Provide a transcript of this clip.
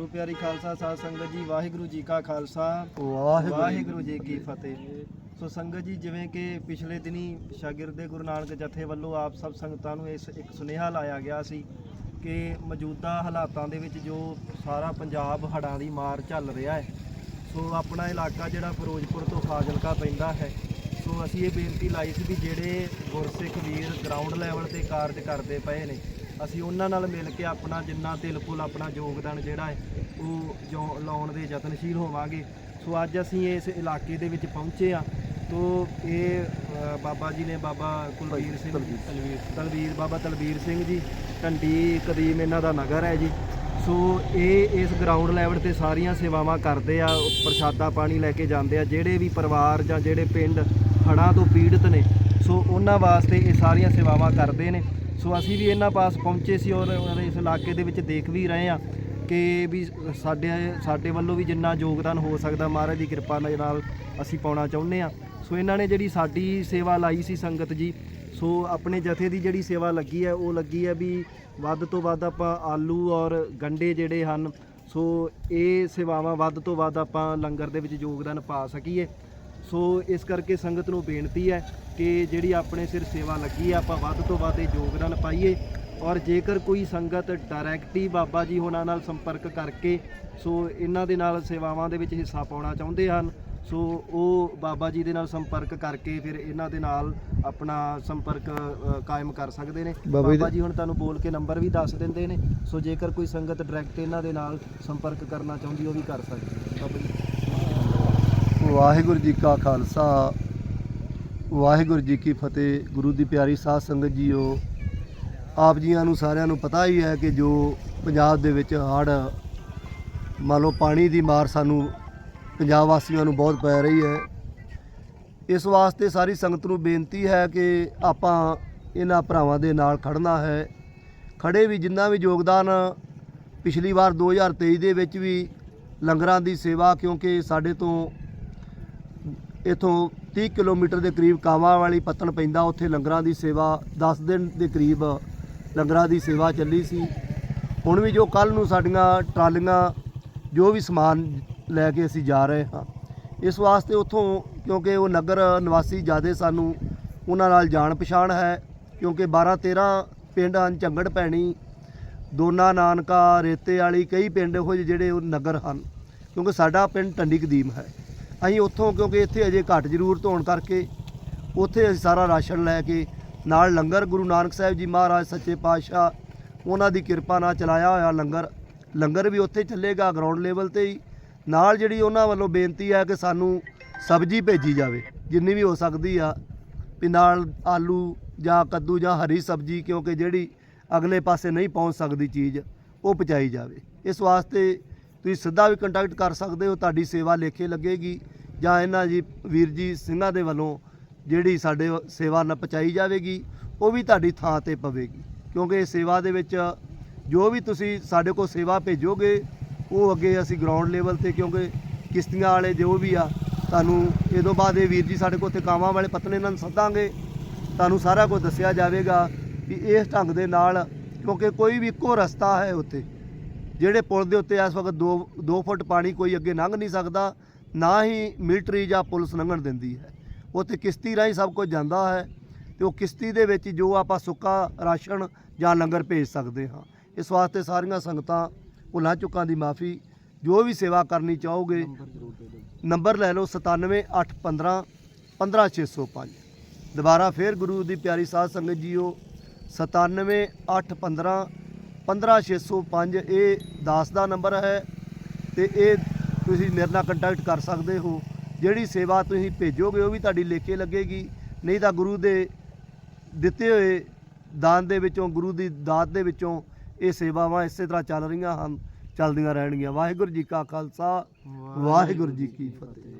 ਗੁਰੂ ਪਿਆਰੀ ਖਾਲਸਾ ਸਾਧ ਸੰਗਤ ਜੀ ਵਾਹਿਗੁਰੂ ਜੀ ਕਾ ਖਾਲਸਾ। ਵਾਹਿਗੁਰੂ ਜੀ ਕੀ ਫਤਿਹ। ਸੋ ਸੰਗਤ ਜੀ ਜਿਵੇਂ ਕਿ ਪਿਛਲੇ ਦਿਨੀ ਸ਼ਾਗਿਰਦੇ ਗੁਰੂ ਨਾਨਕ ਜਥੇ ਵੱਲੋਂ ਆਪ ਸਭ ਸੰਗਤਾਂ ਨੂੰ ਇਸ ਇੱਕ ਸੁਨੇਹਾ ਲਾਇਆ ਗਿਆ ਸੀ ਕਿ ਮੌਜੂਦਾ ਹਾਲਾਤਾਂ ਦੇ ਵਿੱਚ ਜੋ ਸਾਰਾ ਪੰਜਾਬ ਹੜ੍ਹਾਂ ਦੀ ਮਾਰ ਚੱਲ ਰਿਹਾ ਹੈ ਸੋ ਆਪਣਾ ਇਲਾਕਾ ਜਿਹੜਾ ਫਿਰੋਜ਼ਪੁਰ ਤੋਂ ਫਾਜ਼ਿਲਕਾ ਪੈਂਦਾ ਹੈ ਸੋ ਅਸੀਂ ਇਹ ਬੇਨਤੀ ਲਾਈ ਸੀ ਵੀ ਜਿਹੜੇ ਗੁਰਸਿੱਖ ਵੀਰ ਗਰਾਊਂਡ ਲੈਵਲ ਤੇ ਕਾਰਜ ਕਰਦੇ ਪਏ ਨੇ ਅਸੀਂ ਉਹਨਾਂ ਨਾਲ ਮਿਲ ਕੇ ਆਪਣਾ ਜਿੰਨਾ ਦਿਲ ਫੁੱਲ ਆਪਣਾ ਯੋਗਦਾਨ ਜਿਹੜਾ ਹੈ ਉਹ ਜੋ ਲਾਉਣ ਦੇ ਯਤਨਸ਼ੀਲ ਹੋਵਾਂਗੇ। ਸੋ ਅੱਜ ਅਸੀਂ ਇਸ ਇਲਾਕੇ ਦੇ ਵਿੱਚ ਪਹੁੰਚੇ ਆ ਤੋ ਇਹ ਬਾਬਾ ਜੀ ਨੇ ਬਾਬਾ ਕੁਲਵੀਰ ਸਿੰਘ ਤਲਵੀਰ ਤਲਵੀਰ ਬਾਬਾ ਤਲਵੀਰ ਸਿੰਘ ਜੀ ਢੰਡੀ ਕਦੀਮ ਇਹਨਾਂ ਦਾ ਨਗਰ ਹੈ ਜੀ। ਸੋ ਇਹ ਇਸ ਗਰਾਊਂਡ ਲੈਵਲ ਤੇ ਸਾਰੀਆਂ ਸੇਵਾਵਾਂ ਕਰਦੇ ਆ ਪ੍ਰਸ਼ਾਦਾ ਪਾਣੀ ਲੈ ਕੇ ਜਾਂਦੇ ਆ। ਜਿਹੜੇ ਵੀ ਪਰਿਵਾਰ ਜਾਂ ਜਿਹੜੇ ਪਿੰਡ ਹੜ੍ਹਾਂ ਤੋਂ ਪੀੜਤ ਨੇ ਸੋ ਉਹਨਾਂ ਵਾਸਤੇ ਇਹ ਸਾਰੀਆਂ ਸੇਵਾਵਾਂ ਕਰਦੇ ਨੇ। ਸੋ ਅਸੀਂ ਵੀ ਇਹਨਾਂ ਪਾਸ ਪਹੁੰਚੇ ਸੀ ਔਰ ਇਸ ਇਲਾਕੇ ਦੇ ਵਿੱਚ ਦੇਖ ਵੀ ਰਹੇ ਆ ਕਿ ਵੀ ਸਾਡੇ ਸਾਡੇ ਵੱਲੋਂ ਵੀ ਜਿੰਨਾ ਯੋਗਦਾਨ ਹੋ ਸਕਦਾ ਮਹਾਰਾਜ ਦੀ ਕਿਰਪਾ ਦੇ ਨਾਲ ਅਸੀਂ ਪਾਉਣਾ ਚਾਹੁੰਦੇ ਆ ਸੋ ਇਹਨਾਂ ਨੇ ਜਿਹੜੀ ਸਾਡੀ ਸੇਵਾ ਲਾਈ ਸੀ ਸੰਗਤ ਜੀ, ਸੋ ਆਪਣੇ ਜਥੇ ਦੀ ਜਿਹੜੀ ਸੇਵਾ ਲੱਗੀ ਹੈ, ਉਹ ਲੱਗੀ ਹੈ ਵੀ ਵੱਧ ਤੋਂ ਵੱਧ ਆਪਾਂ ਆਲੂ ਔਰ ਗੰਡੇ ਜਿਹੜੇ ਹਨ, ਸੋ ਇਹ ਸੇਵਾਵਾਂ ਵੱਧ ਤੋਂ ਵੱਧ ਆਪਾਂ ਲੰਗਰ ਦੇ ਵਿੱਚ ਯੋਗਦਾਨ ਪਾ ਸਕੀਏ। ਸੋ ਇਸ ਕਰਕੇ ਸੰਗਤ ਨੂੰ ਬੇਨਤੀ ਹੈ ਕਿ ਜਿਹੜੀ ਆਪਣੇ ਸਿਰ ਸੇਵਾ ਲੱਗੀ ਹੈ ਆਪਾਂ ਵੱਧ ਤੋਂ ਵੱਧ ਇਹ ਯੋਗਦਾਨ ਪਾਈਏ। ਔਰ ਜੇਕਰ ਕੋਈ ਸੰਗਤ ਡਾਇਰੈਕਟਲੀ ਬਾਬਾ ਜੀ ਹੋਣਾ ਨਾਲ ਸੰਪਰਕ ਕਰਕੇ ਸੋ ਇਹਨਾਂ ਦੇ ਨਾਲ ਸੇਵਾਵਾਂ ਦੇ ਵਿੱਚ ਹਿੱਸਾ ਪਾਉਣਾ ਚਾਹੁੰਦੇ ਹਨ ਸੋ ਉਹ ਬਾਬਾ ਜੀ ਦੇ ਨਾਲ ਸੰਪਰਕ ਕਰਕੇ ਫਿਰ ਇਹਨਾਂ ਦੇ ਨਾਲ ਆਪਣਾ ਸੰਪਰਕ ਕਾਇਮ ਕਰ ਸਕਦੇ ਨੇ। ਬਾਬਾ ਜੀ ਬਾਬਾ ਜੀ ਹੁਣ ਤੁਹਾਨੂੰ ਬੋਲ ਕੇ ਨੰਬਰ ਵੀ ਦੱਸ ਦਿੰਦੇ ਨੇ। ਸੋ ਜੇਕਰ ਕੋਈ ਸੰਗਤ ਡਾਇਰੈਕਟ ਇਹਨਾਂ ਦੇ ਨਾਲ ਸੰਪਰਕ ਕਰਨਾ ਚਾਹੁੰਦੀ ਉਹ ਵੀ ਕਰ ਸਕਦੀ ਹੈ ਬਾਬਾ ਜੀ। ਵਾਹਿਗੁਰੂ ਜੀ ਕਾ ਖਾਲਸਾ। ਵਾਹਿਗੁਰੂ ਜੀ ਕੀ ਫਤਿਹ। ਗੁਰੂ ਦੀ ਪਿਆਰੀ ਸਾਧ ਸੰਗਤ ਜੀਓ, ਆਪ ਜੀਆਂ ਨੂੰ ਸਾਰਿਆਂ ਨੂੰ ਪਤਾ ਹੀ ਹੈ ਕਿ ਜੋ ਪੰਜਾਬ ਦੇ ਵਿੱਚ ਹੜ੍ਹ, ਮੰਨ ਲਓ ਪਾਣੀ ਦੀ ਮਾਰ ਸਾਨੂੰ ਪੰਜਾਬ ਵਾਸੀਆਂ ਨੂੰ ਬਹੁਤ ਪੈ ਰਹੀ ਹੈ। ਇਸ ਵਾਸਤੇ ਸਾਰੀ ਸੰਗਤ ਨੂੰ ਬੇਨਤੀ ਹੈ ਕਿ ਆਪਾਂ ਇਹਨਾਂ ਭਰਾਵਾਂ ਦੇ ਨਾਲ ਖੜਨਾ ਹੈ। ਖੜੇ ਵੀ ਜਿੰਨਾ ਵੀ ਯੋਗਦਾਨ ਪਿਛਲੀ ਵਾਰ 2023 ਦੇ ਵਿੱਚ ਵੀ ਲੰਗਰਾਂ ਦੀ ਸੇਵਾ, ਕਿਉਂਕਿ ਸਾਡੇ ਤੋਂ ਇਥੋਂ 30 ਕਿਲੋਮੀਟਰ ਦੇ ਕਰੀਬ ਕਾਵਾਂ ਵਾਲੀ ਪੱਤਣ ਪੈਂਦਾ, ਉੱਥੇ ਲੰਗਰਾਂ ਦੀ ਸੇਵਾ 10 ਦਿਨ ਦੇ ਕਰੀਬ ਲੰਗਰਾਂ ਦੀ ਸੇਵਾ ਚੱਲੀ ਸੀ। ਹੁਣ ਵੀ ਜੋ ਕੱਲ ਨੂੰ ਸਾਡੀਆਂ ਟਰਾਲੀਆਂ, ਜੋ ਵੀ ਸਮਾਨ ਲੈ ਕੇ ਅਸੀਂ ਜਾ ਰਹੇ ਹਾਂ, ਇਸ ਵਾਸਤੇ ਉੱਥੋਂ, ਕਿਉਂਕਿ ਉਹ ਨਗਰ ਨਿਵਾਸੀ ਜਿਆਦੇ ਸਾਨੂੰ ਉਹਨਾਂ ਨਾਲ ਜਾਣ ਪਛਾਣ ਹੈ, ਕਿਉਂਕਿ 12 13 ਪਿੰਡ ਹਨ ਝੰਗੜ ਪੈਣੀ ਦੋਨਾ ਨਾਨਕਾ, ਰੇਤੇ ਵਾਲੀ ਕਈ ਪਿੰਡ ਇਹੋ ਜਿਹੇ ਜਿਹੜੇ ਉਹ ਨਗਰ ਹਨ, ਕਿਉਂਕਿ ਸਾਡਾ ਪਿੰਡ ਟੰਡੀ ਕਦੀਮ ਹੈ। ਅਸੀਂ ਉੱਥੋਂ ਕਿਉਂਕਿ ਇੱਥੇ ਅਜੇ ਘੱਟ ਜ਼ਰੂਰਤ ਹੋਣ ਕਰਕੇ ਉੱਥੇ ਅਸੀਂ ਸਾਰਾ ਰਾਸ਼ਨ ਲੈ ਕੇ ਨਾਲ ਲੰਗਰ, ਗੁਰੂ ਨਾਨਕ ਸਾਹਿਬ ਜੀ ਮਹਾਰਾਜ, ਸੱਚੇ ਪਾਤਸ਼ਾਹ, ਉਹਨਾਂ ਦੀ ਕਿਰਪਾ ਨਾਲ ਚਲਾਇਆ ਹੋਇਆ ਲੰਗਰ। ਲੰਗਰ ਵੀ ਉੱਥੇ ਚੱਲੇਗਾ ਗਰਾਊਂਡ ਲੈਵਲ ਤੇ ਹੀ। ਨਾਲ ਜਿਹੜੀ ਉਹਨਾਂ ਵੱਲੋਂ ਬੇਨਤੀ ਹੈ ਕਿ ਸਾਨੂੰ ਸਬਜ਼ੀ ਭੇਜੀ ਜਾਵੇ, ਜਿੰਨੀ ਵੀ ਹੋ ਸਕਦੀ ਆ, ਵੀ ਨਾਲ ਆਲੂ ਜਾਂ ਕੱਦੂ ਜਾਂ ਹਰੀ ਸਬਜ਼ੀ, ਕਿਉਂਕਿ ਜਿਹੜੀ ਅਗਲੇ ਪਾਸੇ ਨਹੀਂ ਪਹੁੰਚ ਸਕਦੀ ਚੀਜ਼, ਉਹ ਪਹੁੰਚਾਈ ਜਾਵੇ। ਇਸ ਵਾਸਤੇ ਤੁਸੀਂ ਸਿੱਧਾ ਵੀ ਕੰਟੈਕਟ ਕਰ ਸਕਦੇ ਹੋ, ਤੁਹਾਡੀ ਸੇਵਾ ਲੇਖੇ ਲੱਗੇਗੀ ਜਾਂ ਇਹਨਾਂ ਜੀ ਵੀਰ ਜੀ ਸਿੰਘਾਂ ਦੇ ਵੱਲੋਂ ਜਿਹੜੀ ਸਾਡੇ ਸੇਵਾ ਨਾਲ ਪਹੁੰਚਾਈ ਜਾਵੇਗੀ, ਉਹ ਵੀ ਤੁਹਾਡੀ ਥਾਂ ਤੇ ਪਵੇਗੀ। ਕਿਉਂਕਿ ਇਹ ਸੇਵਾ ਦੇ ਵਿੱਚ ਜੋ ਵੀ ਤੁਸੀਂ ਸਾਡੇ ਕੋਲ ਸੇਵਾ ਭੇਜੋਗੇ, ਉਹ ਅੱਗੇ ਅਸੀਂ ਗਰਾਊਂਡ ਲੈਵਲ ਤੇ ਕਿਉਂਕਿ ਕਿਸ਼ਤੀਆਂ ਵਾਲੇ ਜੋ ਵੀ ਆ, ਤੁਹਾਨੂੰ ਇਹ ਤੋਂ ਬਾਅਦ ਇਹ ਵੀਰ ਜੀ ਸਾਡੇ ਕੋਲ ਤੇ ਕਾਵਾਂ ਵਾਲੇ ਪਤਨੇ ਨਾਲ ਸੱਦਾਂਗੇ। ਤੁਹਾਨੂੰ ਸਾਰਾ ਕੁਝ ਦੱਸਿਆ ਜਾਵੇਗਾ ਕਿ ਇਸ ਢੰਗ ਦੇ ਨਾਲ ਕਿਉਂਕਿ ਕੋਈ ਵੀ ਇੱਕੋ ਰਸਤਾ ਹੈ ਉੱਥੇ। ਜਿਹੜੇ ਪੁਲ ਦੇ ਉੱਤੇ ਇਸ ਵਕਤ 2 2 ਫੁੱਟ ਪਾਣੀ ਕੋਈ ਅੱਗੇ ਲੰਘ ਨਹੀਂ ਸਕਦਾ, ਨਾ ਹੀ ਮਿਲਟਰੀ ਜਾਂ ਪੁਲਿਸ ਲੰਘਣ ਦਿੰਦੀ ਹੈ। ਉੱਥੇ ਕਿਸ਼ਤੀ ਰਾਹੀਂ ਸਭ ਕੁਝ ਜਾਂਦਾ ਹੈ ਤੇ ਉਹ ਕਿਸ਼ਤੀ ਦੇ ਵਿੱਚ ਜੋ ਆਪਾਂ ਸੁੱਕਾ ਰਾਸ਼ਨ ਜਾਂ ਲੰਗਰ ਭੇਜ ਸਕਦੇ ਹਾਂ। ਇਸ ਵਾਸਤੇ ਸਾਰੀਆਂ ਸੰਗਤਾਂ ਭੁੱਲਾਂ ਚੁੱਕਾਂ ਦੀ ਮਾਫੀ, ਜੋ ਵੀ ਸੇਵਾ ਕਰਨੀ ਚਾਹੋਗੇ, ਨੰਬਰ ਲੈ ਲਓ 97815 15605 ਦੁਬਾਰਾ ਫੇਰ ਗੁਰੂ ਦੀ ਪਿਆਰੀ ਸਾਧ ਸੰਗਤ ਜੀਓ 97815 15605 ਇਹ ਦਾਸ ਦਾ ਨੰਬਰ ਹੈ ਤੇ ਇਹ ਤੁਸੀਂ ਮੇਰੇ ਨਾਲ ਕੰਟੈਕਟ ਕਰ ਸਕਦੇ ਹੋ। ਜਿਹੜੀ ਸੇਵਾ ਤੁਸੀਂ ਭੇਜੋਗੇ ਉਹ ਵੀ ਤੁਹਾਡੀ ਲੇਖੇ ਲੱਗੇਗੀ। ਨਹੀਂ ਤਾਂ ਗੁਰੂ ਦੇ ਦਿੱਤੇ ਹੋਏ ਦਾਨ ਦੇ ਵਿੱਚੋਂ ਗੁਰੂ ਦੀ ਦਾਤ ਦੇ ਵਿੱਚੋਂ ਇਹ ਸੇਵਾਵਾਂ ਇਸੇ ਤਰ੍ਹਾਂ ਚੱਲ ਰਹੀਆਂ ਹਨ ਚੱਲਦੀਆਂ ਰਹਿਣਗੀਆਂ। ਵਾਹਿਗੁਰੂ ਜੀ ਕਾ ਖਾਲਸਾ ਵਾਹਿਗੁਰੂ ਜੀ ਕੀ ਫਤਿਹ।